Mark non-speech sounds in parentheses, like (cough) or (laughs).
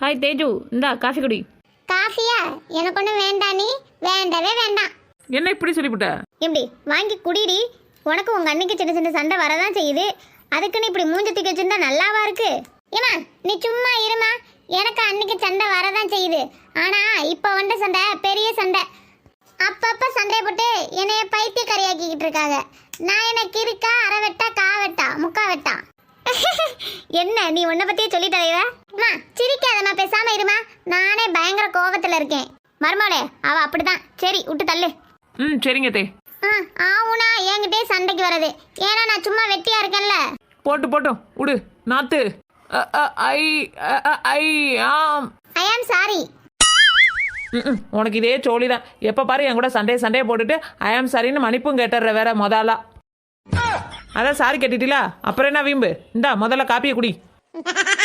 Hi Teju இந்தா coffee குடி. காஃபியா? எனக்கு ஒன்றும் வேண்டாம் நீ. வேண்டவே வேண்டாம். என்ன இப்படி சொல்லிவிட்ட எப்படி? வாங்கி குடிடி. உனக்கு உங்க அன்னைக்கு சின்ன சின்ன சண்டை வரதான் செய்யுது. அதுக்குன்னு இப்படி மூஞ்ச தூக்கி வச்சிருந்தா நல்லாவா இருக்கு? ஏமா நீ சும்மா இருமா. எனக்கு அன்னைக்கு சண்டை வரதான் செய்யுது. ஆனா இப்போ வந்த சண்டை பெரிய சண்டை. அப்பப்ப சண்டை போட்டு என்னைய பைத்தியக்காரியாக்கிக்கிட்டு இருக்காங்க. நான் என்ன கிறுக்கா அரை வெட்டா கா வெட்டா முக்கா வெட்டா (laughs) என்ன நீ உன்னை பத்தியே சொல்லிட்டு அம்மா சிரிக்காதம்மா பேசாம இருமா. நானே பயங்கர கோவத்துல இருக்கேன். மருமகளே அவ அப்படிதான் சரி விட்டு தள்ளு. ம் சரிங்க தே. ஆ ஆவுனா என்கிட்டே சண்டைக்கு வர்றது ஏன்னா நான் சும்மா வெட்டியா இருக்கேன்ல. போட்டு போட்டோம் விடு நாத்து. ஐ ஐ ஆம். ஐ ஆம் சாரி உனக்கு இதே சோழி தான் எப்போ பாரு என் கூட சண்டே சண்டையை போட்டுட்டு ஐ ஆம் சாரின்னு மன்னிப்பும் கேட்டுற வேற முதலா அதான் சாரி கேட்டுட்டீங்களா அப்புறம் என்ன வீம்பு? இந்தா முதல்ல காப்பியை குடி. (laughs)